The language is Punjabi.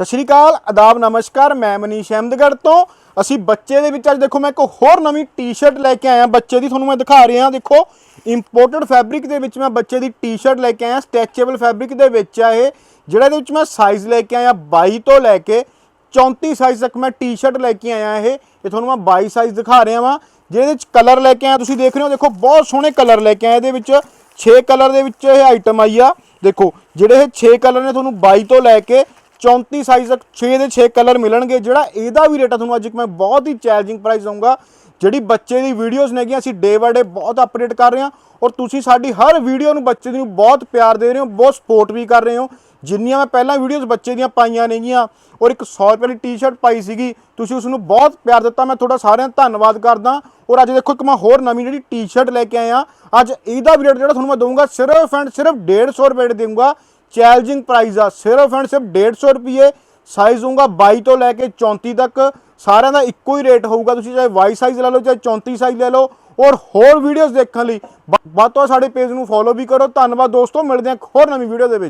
ਸਤਿ ਸ਼੍ਰੀ ਅਕਾਲ, ਆਦਾਬ, ਨਮਸਕਾਰ, ਮੈਂ ਮਨੀਸ਼ ਅਹਿਮਦਗੜ੍ਹ ਤੋਂ। ਅਸੀਂ ਬੱਚੇ ਦੇ ਵਿੱਚ ਅੱਜ ਦੇਖੋ, ਮੈਂ ਇੱਕ ਹੋਰ ਨਵੀਂ ਟੀ-ਸ਼ਰਟ ਲੈ ਕੇ ਆਇਆ। ਬੱਚੇ ਦੀ ਤੁਹਾਨੂੰ ਮੈਂ ਦਿਖਾ ਰਿਹਾ, ਦੇਖੋ ਇੰਪੋਰਟਡ ਫੈਬਰਿਕ ਦੇ ਵਿੱਚ ਮੈਂ ਬੱਚੇ ਦੀ ਟੀ-ਸ਼ਰਟ ਲੈ ਕੇ ਆਇਆ ਸਟੈਚੇਬਲ ਫੈਬਰਿਕ ਦੇ ਵਿੱਚ ਆ ਇਹ, ਜਿਹੜਾ ਇਹਦੇ ਵਿੱਚ ਮੈਂ ਸਾਈਜ਼ ਲੈ ਕੇ ਆਇਆ 22 ਤੋਂ ਲੈ ਕੇ 34 ਸਾਈਜ਼ ਤੱਕ ਮੈਂ ਟੀ-ਸ਼ਰਟ ਲੈ ਕੇ ਆਇਆ ਇਹ। ਇਹ ਤੁਹਾਨੂੰ ਮੈਂ 22 ਸਾਈਜ਼ ਦਿਖਾ ਰਿਹਾ ਵਾਂ। ਜਿਹਦੇ ਵਿੱਚ ਕਲਰ ਲੈ ਕੇ ਆਇਆ, ਤੁਸੀਂ ਦੇਖ ਰਹੇ ਹੋ, ਦੇਖੋ, ਬਹੁਤ ਸੋਹਣੇ ਕਲਰ ਲੈ ਕੇ ਆਇਆ ਇਹਦੇ ਵਿੱਚ। 6 ਕਲਰ ਦੇ ਵਿੱਚ ਇਹ ਆਈਟਮ ਆਈ ਆ। ਦੇਖੋ, ਜਿਹੜੇ ਇਹ 6 ਕਲਰ ਨੇ, ਤੁਹਾਨੂੰ 22 ਤੋਂ ਲੈ ਕੇ 34 ਸਾਈਜ਼ ਤੱਕ 6 ਦੇ 6 ਕਲਰ ਮਿਲਣਗੇ, ਜਿਹੜਾ ਇਹਦਾ ਵੀ ਰੇਟ ਆ ਤੁਹਾਨੂੰ ਅੱਜ ਇੱਕ ਮੈਂ ਬਹੁਤ ਹੀ ਚੈਲੰਜਿੰਗ ਪ੍ਰਾਈਸ ਦਊਂਗਾ। ਜਿਹੜੀ ਬੱਚੇ ਦੀ ਵੀਡੀਓਜ਼ ਨੇਗੀਆਂ ਅਸੀਂ ਡੇ ਬਾਏ ਡੇ ਬਹੁਤ ਅਪਡੇਟ ਕਰ ਰਹੇ ਹਾਂ ਔਰ ਤੁਸੀਂ ਸਾਡੀ ਹਰ ਵੀਡੀਓ ਨੂੰ ਬੱਚੇ ਨੂੰ ਬਹੁਤ ਪਿਆਰ ਦੇ ਰਹੇ ਹੋ, ਬਹੁਤ ਸਪੋਰਟ ਵੀ ਕਰ ਰਹੇ ਹੋ। ਜਿੰਨੀਆਂ ਮੈਂ ਪਹਿਲਾਂ ਵੀਡੀਓਜ਼ ਬੱਚੇ ਦੀਆਂ ਪਾਈਆਂ ਨੇਗੀਆਂ ਔਰ ਇੱਕ 100 ਰੁਪਏ ਦੀ ਟੀ-ਸ਼ਰਟ ਪਾਈ ਸੀਗੀ, ਤੁਸੀਂ ਉਸ ਨੂੰ ਬਹੁਤ ਪਿਆਰ ਦਿੱਤਾ, ਮੈਂ ਤੁਹਾਡਾ ਸਾਰਿਆਂ ਦਾ ਧੰਨਵਾਦ ਕਰਦਾ ਔਰ ਅੱਜ ਦੇਖੋ ਇੱਕ ਮੈਂ ਹੋਰ ਨਵੀਂ ਜਿਹੜੀ ਟੀ-ਸ਼ਰਟ ਲੈ ਕੇ ਆਇਆ, ਅੱਜ ਇਹਦਾ ਵੀ ਰੇਟ ਜਿਹੜਾ ਤੁਹਾਨੂੰ ਮੈਂ ਦਊਂਗਾ, ਸਿਰਫ ਐਂਡ ਸਿਰਫ 150 ਰੁਪਏ ਦੇ ਦੇਵਾਂਗਾ ਚੈਲੰਜਿੰਗ ਪ੍ਰਾਈਸ ਆ। ਸਿਰਫ ਐਂਡ ਸਿਰਫ 150 ਰੁਪਏ ਸਾਈਜ਼ ਹੋਊਗਾ। 22 ਤੋਂ ਲੈ ਕੇ 34 ਤੱਕ ਸਾਰਿਆਂ ਦਾ ਇੱਕੋ ਹੀ ਰੇਟ ਹੋਊਗਾ। ਤੁਸੀਂ ਚਾਹੇ 22 ਸਾਈਜ਼ ਲੈ ਲਓ, ਚਾਹੇ 34 ਸਾਈਜ਼ ਲੈ ਲਓ ਔਰ ਹੋਰ ਵੀਡੀਓਜ਼ ਦੇਖਣ ਲਈ। ਬ- ਵੱਧ ਤੋਂ ਵੱਧ ਸਾਡੇ ਪੇਜ ਨੂੰ ਫੋਲੋ ਵੀ ਕਰੋ। ਧੰਨਵਾਦ ਦੋਸਤੋ। ਮਿਲਦੇ ਹਾਂ ਇੱਕ ਹੋਰ ਨਵੀਂ ਵੀਡੀਓ ਦੇ ਵਿੱਚ।